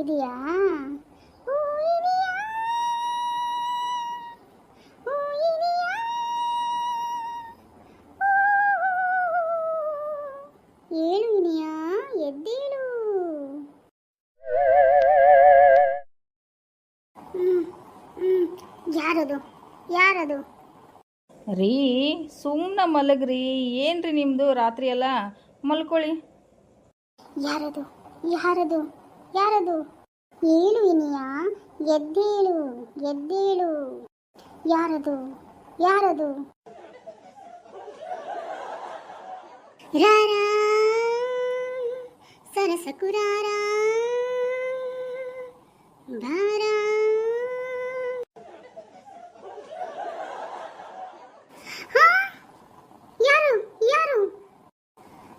ಇದೆಯಾ. ಏಳು ಇನಿಯಾ ಎದ್ದೇಳು. ಯಾರದು? ಯಾರದು? ರೀ ಸುಮ್ಮನೆ ಮಲಗ್ರಿ. ಏನ್ರಿ ನಿಮ್ಮದು ರಾತ್ರಿ ಎಲ್ಲ? ಮಲ್ಕೊಳ್ಳಿ ಯಾರದು? ಯಾರದು? ಯಾರದು? ಏಳು ವಿನಯ? ಎದ್ದೇಳು ಎದ್ದೇಳು ಯಾರದು? ಯಾರದು? ರಾರ ಸರಸ ಕುರಾರ ಭಾರ ಹಾ? ಯಾರು ಯಾರು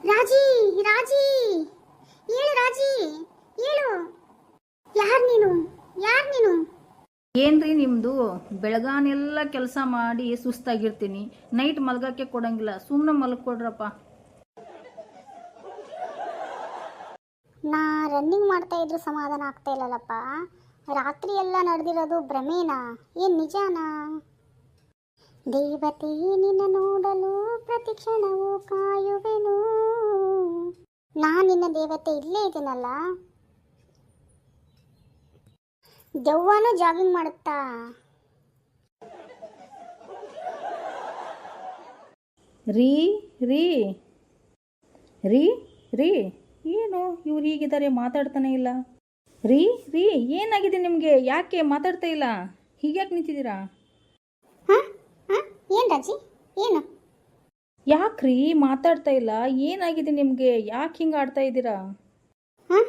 ರಾಜಿ ರಾಜಿ ಏಳು ರಾಜಿ ಏಳು ಯಾರು ನೀನು ಯಾರು ನೀನು ಏನ್ರಿ ನಿಮ್ಮದು ಬೆಳಗಾನೆಲ್ಲ ಕೆಲಸ ಮಾಡಿ ಸುಸ್ತಾಗಿರ್ತೀನಿ. ನೈಟ್ ಮಲಗಕ್ಕೆ ಕೊಡಂಗಿಲ್ಲ. ಸುಮ್ಮನೆ ಮಲ್ಕೊಡ್ರಪ್ಪ. ನಾ ರನ್ನಿಂಗ್ ಮಾಡ್ತಾ ಇದ್ರು ಸಮಾಧಾನ ಆಗ್ತಾ ಇಲ್ಲಲ್ಲಪ್ಪ. ರಾತ್ರಿ ಎಲ್ಲ ನಡೆದಿರೋದು ಭ್ರಮೇನಾ? ಏನ್ ನಿಜಾನ? ದೇವತೆ ನಿನ್ನ ನೋಡಲು ಪ್ರತಿ ಕ್ಷಣವೂ ಕಾಯುವೆನು. ನಾ ನಿನ್ನ ದೇವತೆ ಇಲ್ಲೇ ಇದ್ದೀನಲ್ಲ. ದೆವ್ವನೂ ಜಾಗಿಂಗ್ ಮಾಡುತ್ತಾ? ರೀ ರೀ ರೀ ರೀ. ಏನು? ಇವ್ರು ಹೀಗಿದ್ದಾರೆ ಮಾತಾಡ್ತಾನೆ ಇಲ್ಲ. ರೀ ರೀ ಏನಾಗಿದೆ ನಿಮಗೆ? ಯಾಕೆ ಮಾತಾಡ್ತಾ ಇಲ್ಲ? ಹೀಗ್ಯಾಕೆ ನಿಂತಿದ್ದೀರಾ? ಹಾ ಹಾ ಏನ್ ರಾಜಿ? ಏನು? ಯಾಕ್ರಿ ಮಾತಾಡ್ತಾ ಇಲ್ಲ? ಏನಾಗಿದೆ ನಿಮಗೆ? ಯಾಕೆ ಹಿಂಗೆ ಆಡ್ತಾ ಇದ್ದೀರಾ? ಹಾ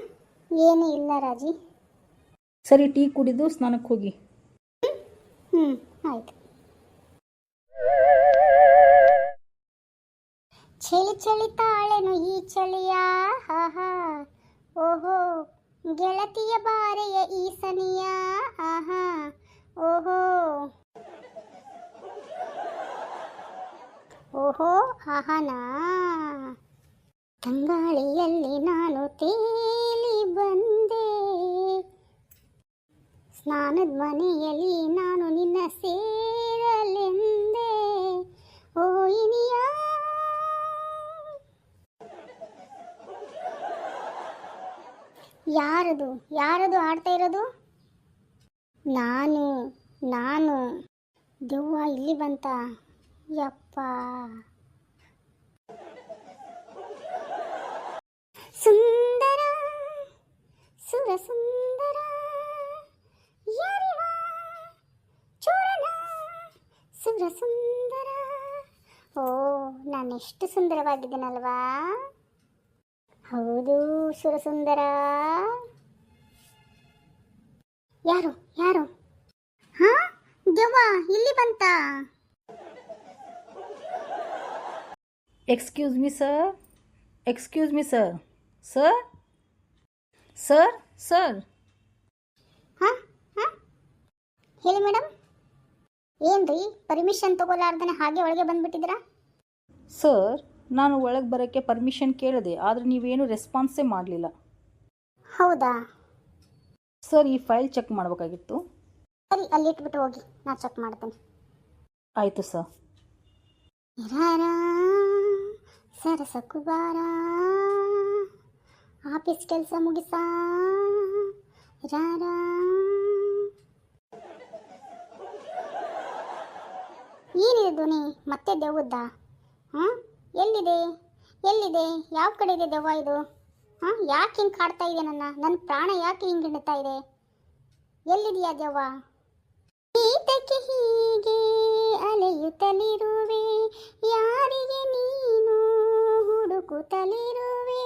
ಏನೂ ಇಲ್ಲ ರಾಜಿ. ಸರಿ, ಟೀ ಕುಡಿದು ಸ್ನಾನಕ್ಕೆ ಹೋಗಿ. ಹ್ಞೂ ಆಯ್ತು. ಚಳಿ ತಾಳೆನು ಈ ಚಳಿಯ ಓಹೋ, ಗೆಳತಿಯ ಬಾರೆಯ ಈ ಸನಿಯ ಆಹಾ ಓಹೋ. ಓಹೋ ಆಹನಾ ತಂಗಾಳಿಯಲ್ಲಿ ನಾನು ತೇಲಿ ಬಂದೆ. ಸ್ನಾನದ ಮನೆಯಲ್ಲಿ ನಾನು ನಿನ್ನ ಸೇರಲೆಂದೇ. ಓ ಇನಿಯ. ಯಾರದು? ಯಾರದು ಆಡ್ತಾ ಇರೋದು? ನಾನು ನಾನು. ದೆವ್ವ ಇಲ್ಲಿ ಬಂತ. ಯಪ್ಪ. ಸುಂದರ ಸುರ ಸುಂದರ ಸುರ ಸುಂದರ ಓ, ನಾನು ಎಷ್ಟು ಸುಂದರವಾಗಿದ್ದೀನಲ್ವಾ? ಹೌದು, ಸುರಸುಂದರ. ಯಾರು ಯಾರು? ಹಾ, ದೆವ್ವ, ಇಲ್ಲಿ ಬಂತ. Excuse me sir excuse me sir sir sir sir ಹಾ ಹಾ ಹೇಳಿ ಮೇಡಮ್ ಏನ್ರಿ? ಪರ್ಮಿಷನ್ ತಗೋಲಾರ್ದನೆ ಹಾಗೆ ಒಳಗೆ ಬಂದ್ಬಿಟ್ಟಿದ್ದೀರಾ? ಸರ್ ನಾನು ಒಳಗೆ ಬರೋಕ್ಕೆ ಪರ್ಮಿಷನ್ ಕೇಳಿದೆ ಆದರೆ ನೀವೇನು ರೆಸ್ಪಾನ್ಸೇ ಮಾಡಲಿಲ್ಲ. ಹೌದಾ? ಸರ್ ಈ ಫೈಲ್ ಚೆಕ್ ಮಾಡಬೇಕಾಗಿತ್ತು. ಸರಿ ಅಲ್ಲಿ ಇಟ್ಬಿಟ್ಟು ಹೋಗಿ. ನಾನು ಚೆಕ್ ಮಾಡ್ತೇನೆ. ಆಯಿತು ಸರ್ ಸರ ಸರಸ ಕುಬಾರ ಆಫೀಸ್ ಕೆಲಸ ಮುಗಿಸಾ ರಾರ ಏನಿದೆ ಧ್ವನಿ ಮತ್ತೆ ದೆವ್ವದ್ದ? ಹಾಂ ಎಲ್ಲಿದೆ? ಎಲ್ಲಿದೆ? ಯಾವ ಕಡೆ ಇದೆ ದೆವ್ವ ಇದು? ಹಾಂ ಯಾಕೆ ಹಿಂಗೆ ಕಾಡ್ತಾ ಇದೆ ನನ್ನ? ನನ್ನ ಪ್ರಾಣ ಯಾಕೆ ಹಿಂಗೆ ಹಿಡಿತಾ ಇದೆ? ಎಲ್ಲಿದೆಯಾ ದೆವ್ವ? ಈತಕ್ಕೆ ಹೀಗೆ ಅಲೆಯುತ್ತಲಿರುವೆ. ಯಾರಿಗೆ ನೀನು ಹುಡುಕುತ್ತಲಿರುವೆ?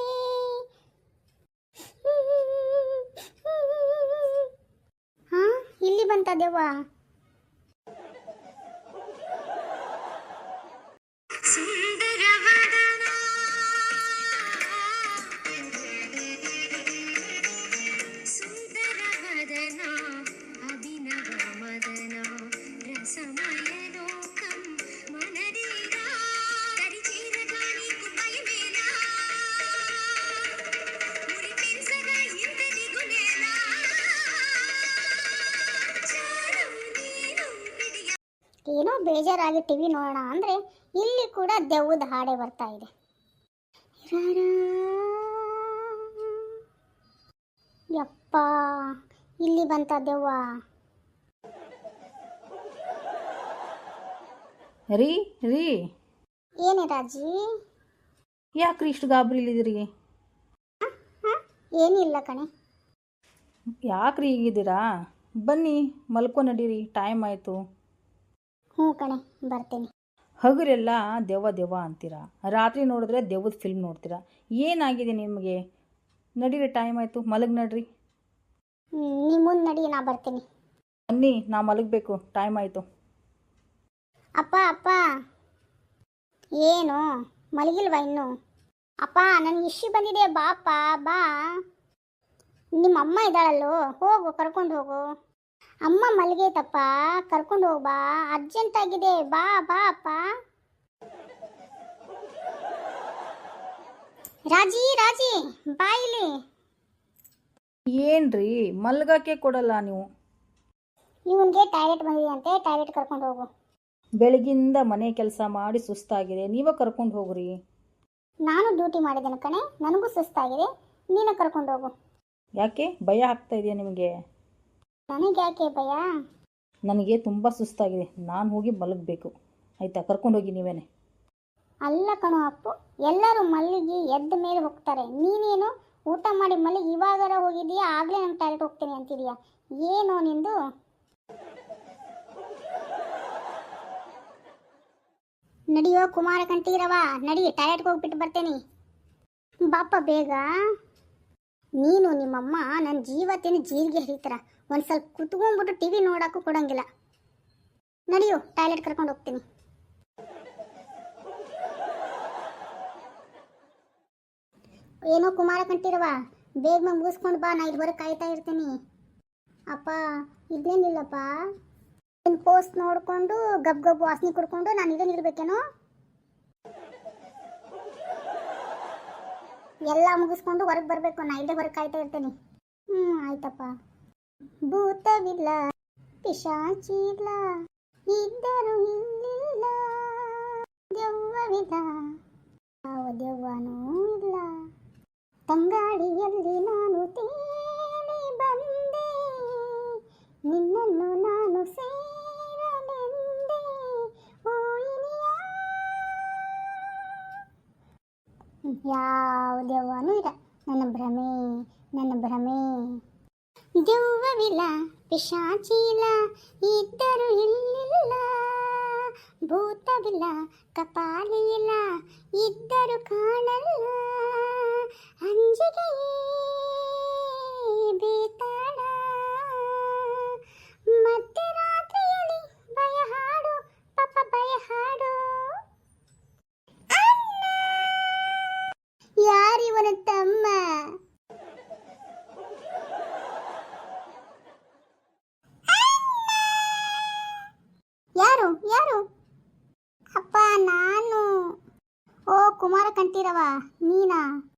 ಹಾಂ ಇಲ್ಲಿ ಬಂತ ದೆವ್ವ? ಬೇಜಾರಾಗಿ ಟಿ ವಿ ನೋಡೋಣ ಅಂದರೆ ಇಲ್ಲಿ ಕೂಡ ದೆವ್ವದ ಹಾಡೆ ಬರ್ತಾ ಇದೆ. ಯಪ್ಪ ಇಲ್ಲಿ ಬಂತ ದೆವ್ವ. ರೀ ರೀ. ಏನೇ ರಾಜಿ? ಯಾಕ್ರಿ ಇಷ್ಟು ಗಾಬರಿಲಿದ್ದೀರಿ ಏನಿಲ್ಲ ಕಣೆ. ಯಾಕ್ರಿ ಈಗಿದ್ದೀರಾ ಬನ್ನಿ ಮಲ್ಕೊ ನಡೀರಿ ಟೈಮ್ ಆಯಿತು. ಹ್ಞೂ ಕಣೆ ಬರ್ತೀನಿ. ಹಗುರೆಲ್ಲ ದೆವ್ವ ದೆವ್ವ ಅಂತೀರಾ. ರಾತ್ರಿ ನೋಡಿದ್ರೆ ದೆವ್ವದ ಫಿಲ್ಮ್ ನೋಡ್ತೀರಾ. ಏನಾಗಿದೆ ನಿಮಗೆ? ನಡೀರಿ ಟೈಮ್ ಆಯಿತು. ಮಲಗಿ ನಡ್ರಿ. ನೀ ಮುಂದೆ ನಡಿ ನಾ ಬರ್ತೀನಿ. ಬನ್ನಿ ನಾ ಮಲಗಬೇಕು. ಟೈಮ್ ಆಯಿತು. ಅಪ್ಪ ಅಪ್ಪ. ಏನು? ಮಲಗಿಲ್ವಾ ಇನ್ನು? ಅಪ್ಪ ನನಗೆ ಇಶಿ ಬಂದಿದೆ. ಬಾಪ್ಪ ಬಾ. ನಿಮ್ಮ ಅಮ್ಮ ಇದ್ದಾಳಲ್ಲೋ? ಹೋಗು ಕರ್ಕೊಂಡು ಹೋಗು. ಅಮ್ಮ ಮಲಗೈತಪ್ಪ ಕರ್ಕೊಂಡು ಹೋಗ್ಬಾ ಅರ್ಜೆಂಟ್ ಆಗಿದೆ ಬಾ ಬಾ ಅಪ್ಪ. ರಾಜಿ ರಾಜಿ ಬಾ ಇಲ್ಲಿ. ಏನ್ರಿ ಮಲ್ಗಕ್ಕೆ ಕೊಡಲ್ಲ ನೀವು? ಇವನ್ಗೆ ಟಾಯ್ಲೆಟ್ ಬಂದಿದೆ ಅಂತೆ ಟಾಯ್ಲೆಟ್ ಕರ್ಕೊಂಡು ಹೋಗು. ಬೆಳಗಿಂದ ಮನೆ ಕೆಲಸ ಮಾಡಿ ಸುಸ್ತಾಗಿದೆ ನೀವೇ ಕರ್ಕೊಂಡು ಹೋಗ್ರಿ. ನಾನು ಡ್ಯೂಟಿ ಮಾಡಿದ್ದೇನೆ ಕಣೆ ನನಗೂ ಸುಸ್ತಾಗಿದೆ ನೀನು ಕರ್ಕೊಂಡು ಹೋಗು. ಯಾಕೆ ಭಯ ಆಗ್ತಾ ಇದೆಯಾ ನಿಮಗೆ? ನನಗೆ ಯಾಕೆ ಭಯ? ನನಗೆ ತುಂಬ ಸುಸ್ತಾಗಿದೆ. ನಾನು ಹೋಗಿ ಮಲಗಬೇಕು. ಆಯಿತಾ? ಕರ್ಕೊಂಡೋಗಿ ನೀವೇನೆ. ಅಲ್ಲ ಕಣೋ ಅಪ್ಪು ಎಲ್ಲರೂ ಮಲ್ಲಿಗೆ ಎದ್ದ ಮೇಲೆ ಹೋಗ್ತಾರೆ. ನೀನೇನು ಊಟ ಮಾಡಿ ಮಲ್ಲಿಗೆ ಇವಾಗಾರ ಹೋಗಿದೀಯಾ ಆಗಲೇ ನಾನು ಟಾಯ್ಲೆಟ್ ಹೋಗ್ತೀನಿ ಅಂತಿದೀಯಾ? ಏನು ನಿಂದು? ನಡಿಯೋ ಕುಮಾರ ಕಂಠೀರವ ನಡಿ ಟಾಯ್ಲೆಟ್ಗೆ ಹೋಗ್ಬಿಟ್ಟು ಬರ್ತೇನೆ. ಬಾಪ ಬೇಗ. ನೀನು ನಿಮ್ಮಮ್ಮ ನನ್ನ ಜೀವತಿನ ಜೀರಿಗೆ ಹರಿತಾರ. ಒಂದು ಸ್ವಲ್ಪ ಕುತ್ಕೊಂಡ್ಬಿಟ್ಟು ಟಿ ವಿ ನೋಡೋಕ್ಕೂ ಕೊಡಂಗಿಲ್ಲ. ನಡೆಯು, ಟಾಯ್ಲೆಟ್ ಕರ್ಕೊಂಡು ಹೋಗ್ತೀನಿ. ಏನೋ ಕುಮಾರ ಕಂಠೀರವ, ಬೇಗ ಮುಗಿಸ್ಕೊಂಡು ಬಾ, ನಾ ಇದುವರೆಗೆ ಕಾಯ್ತಾ ಇರ್ತೀನಿ. ಅಪ್ಪ, ಇದೇನಿಲ್ಲಪ್ಪ? ನಿನ್ನ ಪೋಸ್ಟ್ ನೋಡಿಕೊಂಡು, ಗಬ್ ಗಬ್ ವಾಸನೆ ಕುಡ್ಕೊಂಡು ನಾನು ಇದೇನು ನಿಲ್ಬೇಕೇನೋ ಎಲ್ಲ ಮುಗಿಸ್ಕೊಂಡು ಹೊರಗೆ ಬರಬೇಕು, ನಾ ಇದೇ ಹೊರಗೆ ಕಾಯ್ತಾ ಇರ್ತೀನಿ. ಹ್ಞೂ ಆಯ್ತಪ್ಪ. ಭೂತವಿಲ್ಲ, ಪಿಶಾಚಿಲ್ಲ, ಇದ್ದರೂ ಇಲ್ಲಿಲ್ಲ, ದೆವ್ವವಿಲ್ಲ. ಯಾವ ದೆವ್ವನೂ ಇಲ್ಲ. ತಂಗಾಡಿಯಲ್ಲಿ ನಾನು ತೇಲಿ ಬಂದೆ. ನಿನ್ನನ್ನು ನಾನು ಸೇರಲೆಂದೆ. ಯಾವ ದೆವ್ವನೂ ಇಲ್ಲ. ನನ್ನ ಭ್ರಮೆ ನನ್ನ ಭ್ರಮೆ. ದೆವ್ವವಿಲ್ಲ ಪಿಶಾಚಿಲ್ಲ ಇದ್ದರು ಇಲ್ಲಿಲ್ಲ. ಭೂತವಿಲ್ಲ ಕಪಾಲಿ ಇದ್ದರು ಇದ್ದರೂ ಕಾಣಲ್ಲ ಅಂಜಿಗೆಯೇ ಬೇತಾಳ ಮತ್ತೆ ರಾತ್ರಿಯಲ್ಲಿ ಭಯ ಹಾಡು ಪಾಪ ಭಯ ಹಾಡು ಯಾರಿವನ ತಮ್ಮ ಯಾರು ಯಾರು ಕಂಠೀರವ ನೀನಾ?